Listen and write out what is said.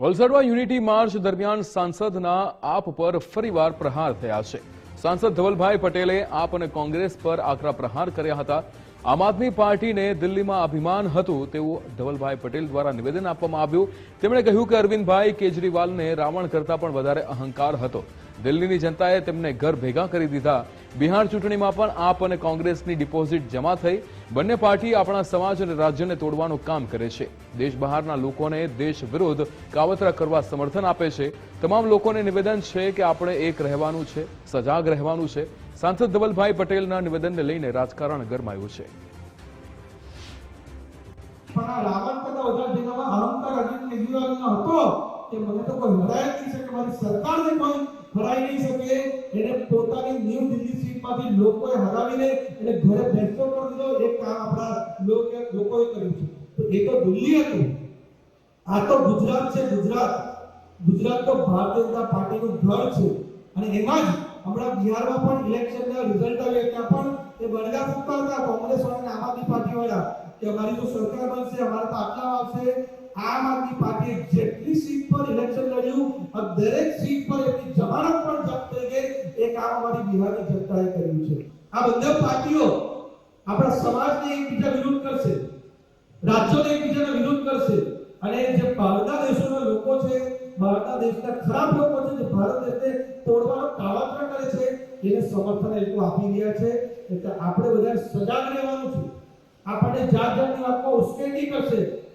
વલસાડમાં unity March દરમિયાન સાંસદના આપ પર ફરીવાર પ્રહાર થયા છે. સાંસદ ધવલભાઈ પટેલે આપ અને કોંગ્રેસ પર આકરા પ્રહાર કર્યા હતા. આમ આદમી પાર્ટીને દિલ્હીમાં અભિમાન હતું તેવું ધવલભાઈ પટેલ દ્વારા નિવેદન આપવામાં આવ્યું. તેમણે કહ્યું કે અરવિંદભાઈ કેજરીવાલને રાવણ કરતા પણ વધારે અહંકાર હતો. દિલ્હીની જનતાએ તેમને ઘર ભેગા કરી દીધા. બિહાર ચૂંટણીમાં પણ આપ અને કોંગ્રેસની ડિપોઝિટ જમા થઈ. બંને પાર્ટી આપણા સમાજ અને રાજ્યને તોડવાનું કામ કરે છે. દેશ બહારના લોકોને દેશ વિરુદ્ધ કાવતરા કરવા સમર્થન આપે છે. તમામ લોકોને નિવેદન છે કે આપણે એક રહેવાનું છે, સજાગ રહેવાનું છે. સાંસદ ધવલભાઈ પટેલના નિવેદનને લઈને રાજકારણ ગરમાયું છે. પણ આ રાવણ હતો કે મને તો કોઈ હરાય નહીં શકે મારી સરકારને કોઈ હરાઈ નહીં શકે. એને પોતાની ન્યૂ દિલ્હી સીટમાંથી લોકોએ હરાવીને એને ઘરે બેસતો કરી દીધો. એ કામ આપણા લોકો લોકોએ કર્યું છે. તો એ તો દિલ્હી હતું. આ તો ગુજરાત છે ગુજરાત. ગુજરાત તો ભારતીય જનતા પાર્ટીનું ઘર છે. અને એમાં જ હમણાં બિહારમાં પણ ઇલેક્શનના રિઝલ્ટ આવ્યા. ત્યાં પણ એ બળગા ફૂંકતા હતા. કોંગ્રેસ અને આમ આદમી પાર્ટી વાળા કે અમારી જો સરકાર બનશે, અમારા તો આટલા આવશે. આમ આદમી પાર્ટી જેટલી સીટ પર ઇલેક્શન લડ્યું દરેક સીટ કામ અમારી બિહારની જનતાએ કર્યું છે. આ બંને પાર્ટીઓ આપણા સમાજને એકબીજા વિરુદ્ધ કરશે. રાજ્યોને એકબીજાનો વિરોધ કરશે. અને જે બહારના દેશોના લોકો છે, બહારના દેશના ખરાબ લોકો છે, જે ભારત દેશને તોડવાનો કાવતરા કરે છે, એને સમર્થન એ લોકો આપી રહ્યા છે, એટલે આપણે બધા સજાગ રહેવાનું છે. આપણને જાત જાતની વાતમાં ઉશ્કેરણી કરશે.